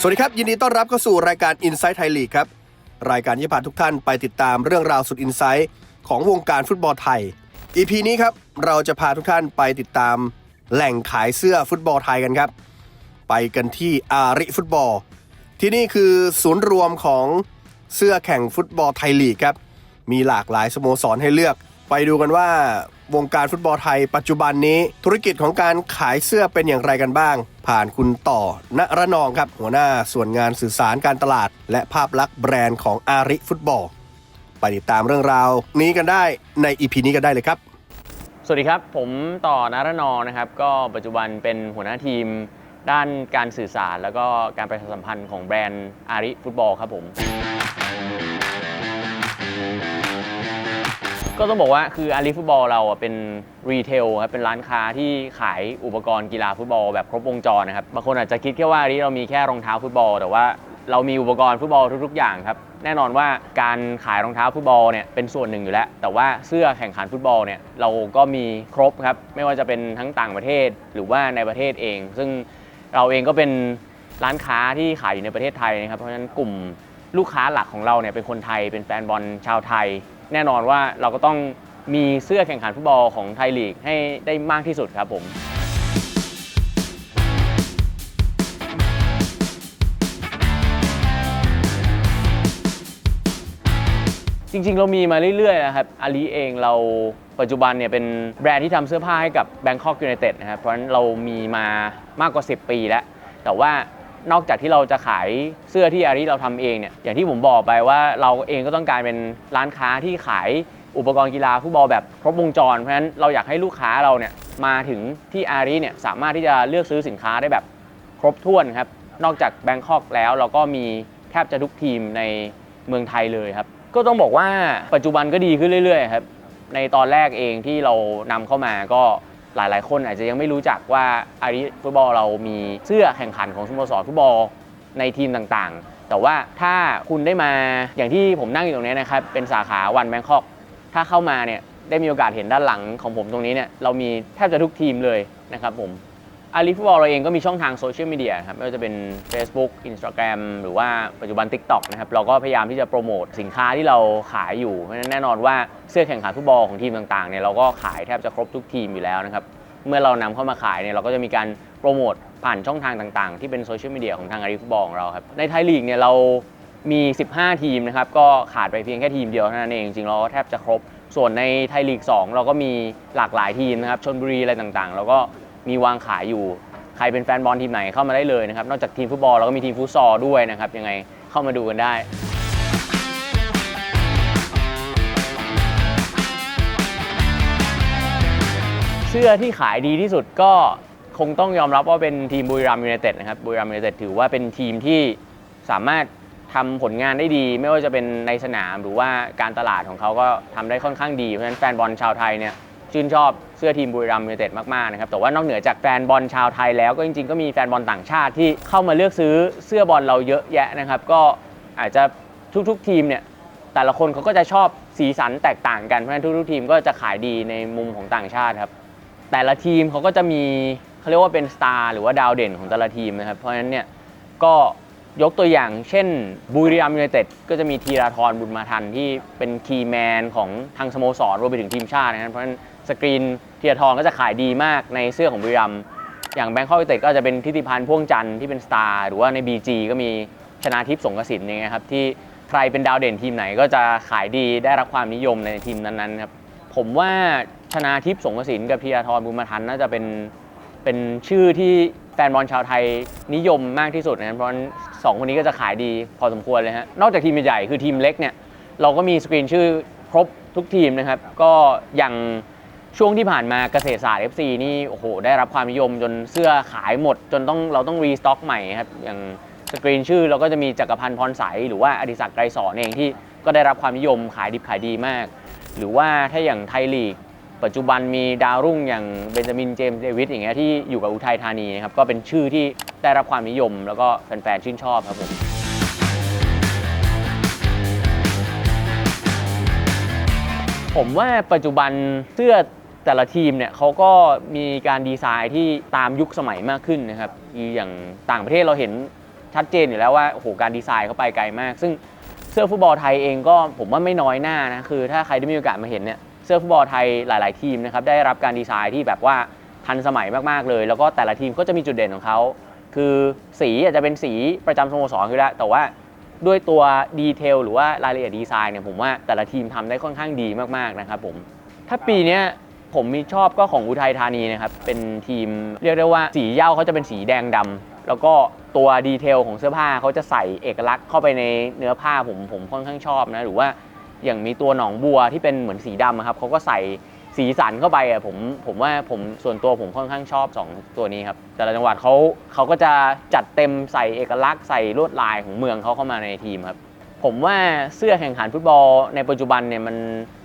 สวัสดีครับ ยินดีต้อนรับเข้าสู่รายการ Inside Thai League ครับ รายการที่พาทุกท่านไปติดตามเรื่องราวสุดอินไซต์ของวงการฟุตบอลไทย EP นี้ครับ เราจะพาทุกท่านไปติดตามแหล่งขายเสื้อฟุตบอลไทยกันครับ ไปกันที่อาริฟุตบอล ที่นี่คือศูนย์รวมของเสื้อแข่งฟุตบอลไทยลีกครับมีหลากหลายสโมสรให้เลือก ไปดูกันว่า วงการฟุตบอลไทยปัจจุบันนี้ธุรกิจของการขายเสื้อเป็นอย่างไรกันบ้าง ผ่านคุณต่อณระนองครับ หัวหน้าส่วนงานสื่อสารการตลาด และภาพลักษณ์แบรนด์ของอาริฟุตบอล ไปติดตามเรื่องราวนี้กันได้ในอีพีนี้กันได้เลยครับ สวัสดีครับ ผมต่อนารนองนะครับ ก็ปัจจุบันเป็นหัวหน้าทีม ด้านการสื่อสาร แล้วก็การประชาสัมพันธ์ของแบรนด์อาริฟุตบอลครับผม ก็ต้องบอกว่าคืออาริฟุตบอลเราอะเป็นรีเทลครับเป็นร้านค้าที่ขายอุปกรณ์กีฬาฟุตบอลแบบครบวงจรนะครับบางคนอาจจะคิดแค่ว่าอาริเรามีแค่รองเท้าฟุตบอล แต่ว่าเรามีอุปกรณ์ฟุตบอลทุกๆ อย่างครับแน่นอนว่าการขายรองเท้าฟุตบอลเนี่ยเป็นส่วนหนึ่งอยู่แล้ว แต่ว่าเสื้อแข่งขันฟุตบอลเนี่ยเราก็มีครบครับไม่ว่าจะเป็นทั้งต่างประเทศหรือว่าในประเทศเอง ซึ่งเราเองก็เป็นร้านค้าที่ขายอยู่ในประเทศไทยนะครับเพราะฉะนั้นกลุ่มลูกค้าหลักของเราเนี่ยเป็นคนไทยเป็นแฟนบอลชาวไทย แน่นอนว่าเราก็ต้องมีเสื้อแข่งขันฟุตบอลของไทยลีกให้ได้มากที่สุดครับผมจริงๆ เรามีมาเรื่อยๆ นะครับอาลีเองเราปัจจุบันเนี่ยเป็นแบรนด์ที่ทำเสื้อผ้าให้กับ Bangkok United นะครับ เพราะฉะนั้นเรามีมามากกว่า 10 ปีแล้ว แต่ว่า นอกจากที่เราจะขายเสื้อที่อารีเราทำเองเนี่ยอย่างที่ผมบอกไปว่าเราเองก็ต้องการเป็นร้านค้าที่ขายอุปกรณ์กีฬาฟุตบอลแบบครบวงจร เพราะฉะนั้นเราอยากให้ลูกค้าเราเนี่ยมาถึงที่อารีเนี่ยสามารถที่จะเลือกซื้อสินค้าได้แบบครบถ้วนครับนอกจากแบงคอกแล้วเราก็มีแทบจะทุกทีมในเมืองไทยเลยครับ ก็ต้องบอกว่าปัจจุบันก็ดีขึ้นเรื่อยๆครับในตอนแรกเองที่เรานำเข้ามาก็ หลายๆ คนอาจจะยังไม่รู้จักว่าอาริฟุตบอลเรามีเสื้อแข่งขันของสโมสรฟุตบอลในทีมต่างๆ แต่ว่าถ้าคุณได้มาอย่างที่ผมนั่งอยู่ตรงนี้นะครับ เป็นสาขาวันแบงคอก ถ้าเข้ามาเนี่ยได้มีโอกาสเห็นด้านหลังของผมตรงนี้เนี่ยเรามีแทบจะทุกทีมเลยนะครับผม อาลีฟุตบอลเราเองก็มีช่องทางโซเชียลมีเดียครับไม่ว่าจะเป็น Facebook Instagram หรือว่าปัจจุบัน TikTok นะครับเราก็พยายามที่จะโปรโมทสินค้าที่เราขายอยู่เพราะฉะนั้นแน่นอนว่าเสื้อแข่งขันฟุตบอลของทีมต่างๆเนี่ยเราก็ขายแทบจะครบทุกทีมอยู่แล้วนะครับเมื่อเรานำเข้ามาขายเนี่ยเราก็จะมีการโปรโมทผ่านช่องทางต่างๆ ที่เป็นโซเชียลมีเดียของทางอาลีฟุตบอลของเราครับในไทยลีกเนี่ยเรามี 15 ทีมนะครับก็ขาดไปเพียงแค่ทีมเดียวเท่านั้นเองจริงๆเราก็แทบจะครบ ส่วนในไทยลีก 2 เราก็มีหลากหลายทีมนะครับชนบุรีอะไรต่างๆ เราก็ มีวางขายอยู่ ใครเป็นแฟนบอลทีมไหนเข้ามาได้เลยนะครับ นอกจากทีมฟุตบอลเราก็มีทีมฟุตซอลด้วยนะครับ ยังไงเข้ามาดูกันได้เสื้อที่ขายดีที่สุดก็คงต้องยอมรับว่าเป็นทีมบุรีรัมย์ยูไนเต็ดนะครับบุรีรัมย์ยูไนเต็ดถือว่าเป็นทีมที่สามารถทำผลงานได้ดี ไม่ว่าจะเป็นในสนามหรือว่าการตลาดของเขาก็ทำได้ค่อนข้างดี เพราะฉะนั้นแฟนบอลชาวไทยเนี่ย ชื่นชอบเสื้อทีมบุรีรัมย์ยูไนเต็ดมากๆนะครับแต่ว่านอกเหนือจากแฟนบอลชาวไทยแล้วก็จริงๆ ก็มีแฟนบอลต่างชาติที่เข้ามาเลือกซื้อเสื้อบอลเราเยอะแยะนะครับ ก็อาจจะทุกๆทีมเนี่ยแต่ละคนเขาก็จะชอบสีสันแตกต่างกันเพราะฉะนั้นทุกๆทีมก็จะขายดีในมุมของต่างชาติครับแต่ละทีมเขาก็จะมีเขาเรียกว่าเป็นสตาร์หรือว่าดาวเด่นของแต่ละทีมนะครับเพราะฉะนั้นเนี่ยก็ยกตัวอย่างเช่นบุรีรัมย์ยูไนเต็ดก็จะมีธีราธรบุญมาทันที่เป็นคีย์แมนของทางสโมสรรวมไปถึงทีมชาตินะครับเพราะฉะนั้น สกรีนธีราธรก็จะขายดีมากในเสื้อของบุรีรัมย์อย่างแบงคอกยูไนเต็ดก็จะเป็นทิติพันธ์พ่วงจันทร์ที่เป็นสตาร์หรือว่าใน BG ก็มีชนาทิพย์สงกสินอย่างเงี้ยครับที่ใครเป็นดาวเด่นทีมไหนก็จะขายดีได้รับความนิยมในทีมนั้นๆครับผมว่าชนาทิพย์สงกสินกับธีราธรบุญมาทันน่าจะเป็นเป็นชื่อที่แฟนบอลชาวไทยนิยมมากที่สุดนะครับเพราะสองคนนี้ก็จะขายดีพอสมควรเลยฮะนอกจากทีมใหญ่คือทีมเล็กเนี่ยเราก็มีสกรีนชื่อครบทุกทีมนะครับ ก็อย่าง ช่วงที่ผ่านมาเกษตรศาสตร์ FC นี่โอ้โหได้รับความนิยมจนเสื้อขายหมด จนต้องเราต้องรีสต็อกใหม่ครับอย่างสกรีนชื่อเราก็จะมีจักรพันธ์พรใสหรือว่าอดิศักดิ์ไกรสอนเองที่ก็ได้รับความนิยมขายดิบขายดีมาก หรือว่าถ้าอย่างไทยลีก ปัจจุบันมีดาวรุ่งอย่างเบนจามินเจมส์เดวิสอย่างเงี้ยที่อยู่กับอุทัยธานีนะครับก็เป็นชื่อที่ได้รับความนิยม แล้วก็แฟนๆชื่นชอบครับผมผมว่าปัจจุบันเสื้อ แต่ละทีมเนี่ยเขาก็มีการดีไซน์ที่ตามยุคสมัยมากขึ้นนะครับอย่างต่างประเทศเราเห็นชัดเจนอยู่แล้วว่าโอ้โหการดีไซน์เขาไปไกลมาก ซึ่งเสื้อฟุตบอลไทยเองก็ผมว่าไม่น้อยหน้านะคือ ถ้าใครได้มีโอกาสมาเห็นเนี่ยเสื้อฟุตบอลไทยหลาย ๆ ทีมนะครับได้รับการดีไซน์ที่แบบว่าทันสมัยมากๆเลย แล้วก็แต่ละทีมก็จะมีจุดเด่นของเขาคือสีอาจจะเป็นสีประจำสโมสรคือแล้วแต่ว่าด้วยตัวดีเทลหรือว่ารายละเอียดดีไซน์เนี่ยผมว่าแต่ละทีมทำได้ค่อนข้างดีมากๆนะครับผมถ้าปีนี้ ผมมีชอบก็ของอุทัยธานีนะครับ เป็นทีมเรียกได้ว่าสีเหย้าเขาจะเป็นสีแดงดำแล้วก็ตัวดีเทลของเสื้อผ้าเขาจะใส่เอกลักษณ์เข้าไปในเนื้อผ้าผมผมค่อนข้างชอบนะ หรือว่าอย่างมีตัวหนองบัวที่เป็นเหมือนสีดำครับเขาก็ใส่สีสันเข้าไปอะผมผมว่าผมส่วนตัวผมค่อนข้างชอบ 2 ตัวนี้ครับ แต่ละจังหวัดเขาเขาก็จะจัดเต็มใส่เอกลักษณ์ใส่ลวดลายของเมืองเขาเข้ามาในทีมครับ ผมว่าเสื้อแข่งขันฟุตบอลในปัจจุบันเนี่ยมัน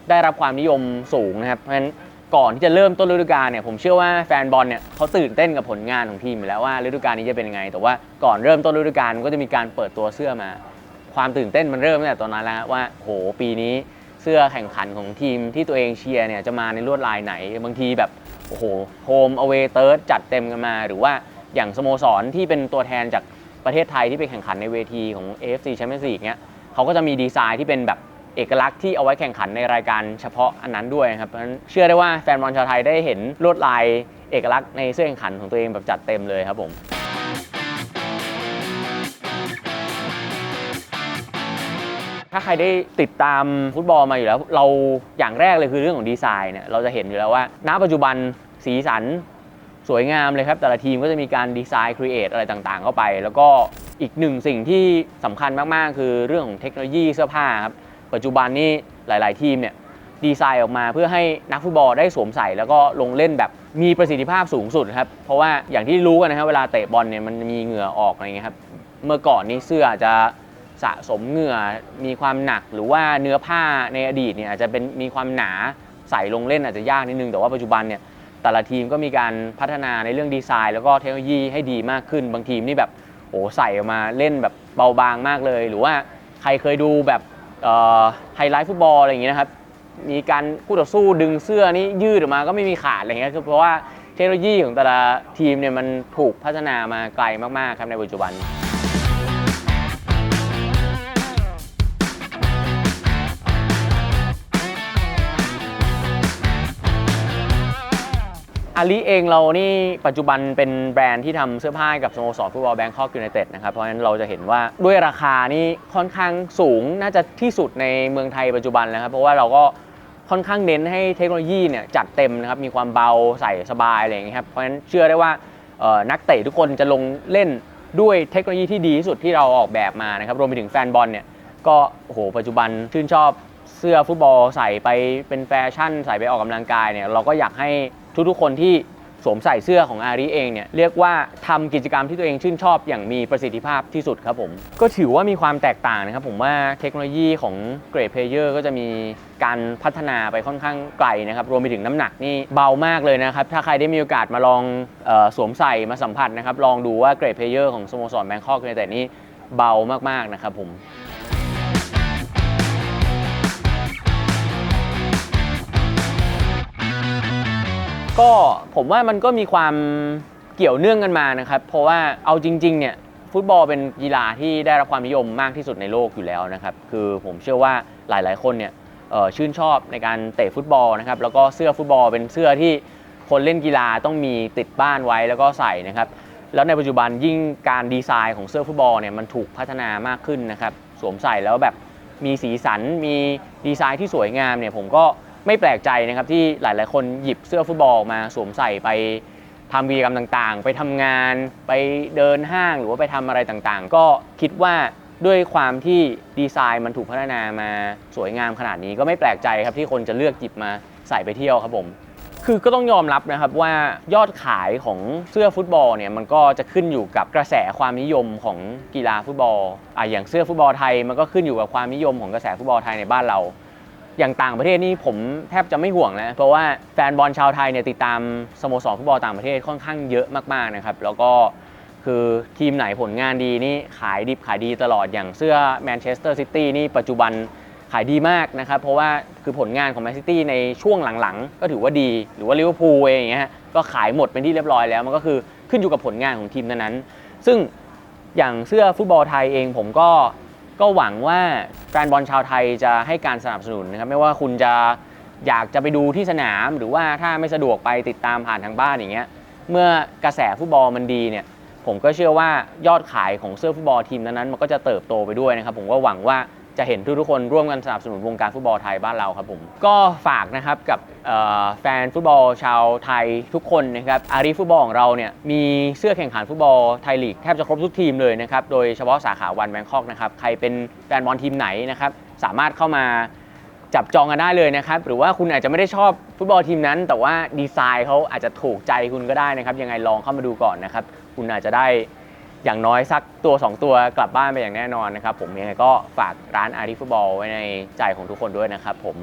ได้รับความนิยมสูงนะครับเพราะฉะนั้น ก่อนที่จะเริ่มต้นฤดูกาลเนี่ยผมเชื่อว่าแฟนบอลเนี่ยเขาตื่นเต้นกับผลงานของทีมอยู่แล้วว่าฤดูกาลนี้จะเป็นยังไง แต่ว่าก่อนเริ่มต้นฤดูกาลมันก็จะมีการเปิดตัวเสื้อมา ความตื่นเต้นมันเริ่มตั้งแต่ตอนนั้นแล้วว่าโหปีนี้เสื้อแข่งขันของทีมที่ตัวเองเชียร์เนี่ยจะมาในลวดลายไหน บางทีแบบโอ้โหโฮมอเวเติร์ดจัดเต็มกันมา หรือว่าอย่างสโมสรที่เป็นตัวแทนจากประเทศไทยที่ไปแข่งขันในเวทีของ AFC Champions League เนี่ยเขาก็จะมีดีไซน์ที่เป็นแบบ เอกลักษณ์ที่เอาไว้แข่งขันในรายการเฉพาะอันนั้นด้วยนะครับเพราะฉะนั้นเชื่อได้ว่าแฟนบอลชาวไทยได้เห็นลวดลายเอกลักษณ์ในเสื้อแข่งขันของตัวเองแบบจัดเต็มเลยครับผมถ้าใครได้ติดตามฟุตบอลมาอยู่แล้ว เราอย่างแรกเลยคือเรื่องของดีไซน์เนี่ยเราจะเห็นอยู่แล้วว่า ณปัจจุบันสีสันสวยงามเลยครับ แต่ละทีมก็จะมีการดีไซน์ครีเอทอะไรต่างๆ เข้าไป แล้วก็อีกหนึ่งสิ่งที่สำคัญมากๆ คือเรื่องของเทคโนโลยีเสื้อผ้าครับ ปัจจุบันนี้หลาย ๆ ทีมเนี่ยดีไซน์ออกมาเพื่อให้นักฟุตบอลได้สวมใส่ แล้วก็ลงเล่นแบบมีประสิทธิภาพสูงสุดครับ เพราะว่าอย่างที่รู้กันนะครับเวลาเตะบอลเนี่ยมันมีเหงื่อออกอะไรเงี้ยครับ เมื่อก่อนนี้เสื้ออาจจะสะสมเหงื่อมีความหนักหรือว่าเนื้อผ้าในอดีตเนี่ยอาจจะเป็นมีความหนาใส่ลงเล่นอาจจะยากนิดนึง แต่ว่าปัจจุบันเนี่ยแต่ละทีมก็มีการพัฒนาในเรื่องดีไซน์ แล้วก็เทคโนโลยีให้ดีมากขึ้น บางทีมนี่แบบโอ้ใส่ออกมาเล่นแบบเบาบางมากเลย หรือว่าใครเคยดูแบบ ไฮไลท์ฟุตบอลอะไรอย่างเงี้ยนะครับมีการคู่ต่อสู้ดึงเสื้อนี้ยืดออกมาก็ไม่มีขาดอะไรเงี้ยคือเพราะว่าเทคโนโลยีของแต่ละทีมเนี่ยมันถูกพัฒนามาไกลมากๆครับในปัจจุบัน อาลีเองเรานี่ปัจจุบันเป็นแบรนด์ที่ทำเสื้อผ้าให้กับสโมสรฟุตบอลแบงคอกยูไนเต็ดนะครับ เพราะฉะนั้นเราจะเห็นว่าด้วยราคานี่ค่อนข้างสูงน่าจะที่สุดในเมืองไทยปัจจุบันแล้วครับ เพราะว่าเราก็ค่อนข้างเน้นให้เทคโนโลยีเนี่ยจัดเต็มนะครับ มีความเบาใส่สบายอะไรอย่างเงี้ยครับ เพราะฉะนั้นเชื่อได้ว่าเอ่อนักเตะทุกคนจะลงเล่นด้วยเทคโนโลยีที่ดีที่สุดที่เราออกแบบมานะครับ รวมไปถึงแฟนบอลเนี่ยก็โอ้โหปัจจุบันชื่นชอบเสื้อฟุตบอลใส่ไปเป็นแฟชั่น ใส่ไปออกกำลังกายเนี่ยเราก็อยากให้ ทุกๆคนที่สวมใส่เสื้อของอารีเองเนี่ยเรียกว่าทำกิจกรรมที่ตัวเองชื่นชอบอย่างมีประสิทธิภาพที่สุดครับผมก็ถือว่ามีความแตกต่างนะครับ ผมว่าเทคโนโลยีของเกรดเพลเยอร์ก็จะมีการพัฒนาไปค่อนข้างไกลนะครับ รวมไปถึงน้ำหนักนี่เบามากเลยนะครับ ถ้าใครได้มีโอกาสมาลองออสวมใส่มาสัมผัสนะครับ ลองดูว่าเกรดเพลเยอร์ของสโมสรแบงคอกยูไนเต็ดนี่เบามากๆนะครับผม ก็ผมว่ามันก็มีความเกี่ยวเนื่องกันมานะครับ เพราะว่าเอาจริง ๆ เนี่ยฟุตบอลเป็นกีฬาที่ได้รับความนิยมมากที่สุดในโลกอยู่แล้วนะครับ คือผมเชื่อว่าหลายๆ คนเนี่ยชื่นชอบในการเตะฟุตบอลนะครับ แล้วก็เสื้อฟุตบอลเป็นเสื้อที่คนเล่นกีฬาต้องมีติดบ้านไว้แล้วก็ใส่นะครับ แล้วในปัจจุบันยิ่งการดีไซน์ของเสื้อฟุตบอลเนี่ยมันถูกพัฒนามากขึ้นนะครับ สวมใส่แล้วแบบมีสีสันมีดีไซน์ที่สวยงามเนี่ยผมก็ ไม่แปลกใจนะครับที่หลาย ๆ คนหยิบเสื้อฟุตบอลมาสวมใส่ไปทำกิจกรรมต่างๆ ไปทำงานไปเดินห้างหรือว่าไปทำอะไรต่างๆ ก็คิดว่าด้วยความที่ดีไซน์มันถูกพัฒนามาสวยงามขนาดนี้ก็ไม่แปลกใจครับที่คนจะเลือกหยิบมาใส่ไปเที่ยวครับผมคือก็ต้องยอมรับนะครับว่ายอดขายของเสื้อฟุตบอลเนี่ยมันก็จะขึ้นอยู่กับกระแสความนิยมของกีฬาฟุตบอลอะอย่างเสื้อฟุตบอลไทยมันก็ขึ้นอยู่กับความนิยมของกระแสฟุตบอลไทยในบ้านเรา อย่างต่างประเทศนี่ผมแทบจะไม่ห่วงแล้วเพราะว่าแฟนบอลชาวไทยเนี่ยติดตามสโมสรฟุตบอลต่างประเทศค่อนข้างเยอะมากๆนะครับแล้วก็คือทีมไหนผลงานดีนี่ขายดิบขายดีตลอดอย่างเสื้อแมนเชสเตอร์ซิตี้นี่ปัจจุบันขายดีมากนะครับ เพราะว่าคือผลงานของแมนซิตี้ในช่วงหลังๆ ก็ถือว่าดี หรือว่าลิเวอร์พูลเองอย่างเงี้ยฮะก็ขายหมดเป็นที่เรียบร้อยแล้ว มันก็คือขึ้นอยู่กับผลงานของทีมนั้นๆซึ่งอย่างเสื้อฟุตบอลไทยเองผมก็ ก็หวังว่าแฟนบอลชาวไทยจะให้การสนับสนุนนะครับ ไม่ว่าคุณจะอยากจะไปดูที่สนาม หรือว่าถ้าไม่สะดวกไปติดตามผ่านทางบ้านอย่างเงี้ย เมื่อกระแสฟุตบอลมันดีเนี่ย ผมก็เชื่อว่ายอดขายของเสื้อฟุตบอลทีมนั้นๆมันก็จะเติบโตไปด้วยนะครับ ผมก็หวังว่า จะเห็นทุกๆคนร่วมกันสนับสนุนวงการฟุตบอลไทยบ้านเราครับผม ก็ฝากนะครับกับแฟนฟุตบอลชาวไทยทุกคนนะครับอารีฟุตบอลของเราเนี่ยมีเสื้อแข่งขันฟุตบอลไทยลีกแทบจะครบทุกทีมเลยนะครับโดยเฉพาะสาขาวันแบงคอกนะครับใครเป็นแฟนบอลทีมไหนนะครับสามารถเข้ามาจับจองกันได้เลยนะครับ หรือว่าคุณอาจจะไม่ได้ชอบฟุตบอลทีมนั้น แต่ว่าดีไซน์เขาอาจจะถูกใจคุณก็ได้นะครับ ยังไงลองเข้ามาดูก่อนนะครับ คุณอาจจะได้ อย่างน้อยสักตัว 2 ตัวกลับบ้านไปอย่างแน่นอนนะครับผมยังไงก็ฝากร้านอาริฟุตบอลไว้ในใจของทุกคนด้วยนะครับผม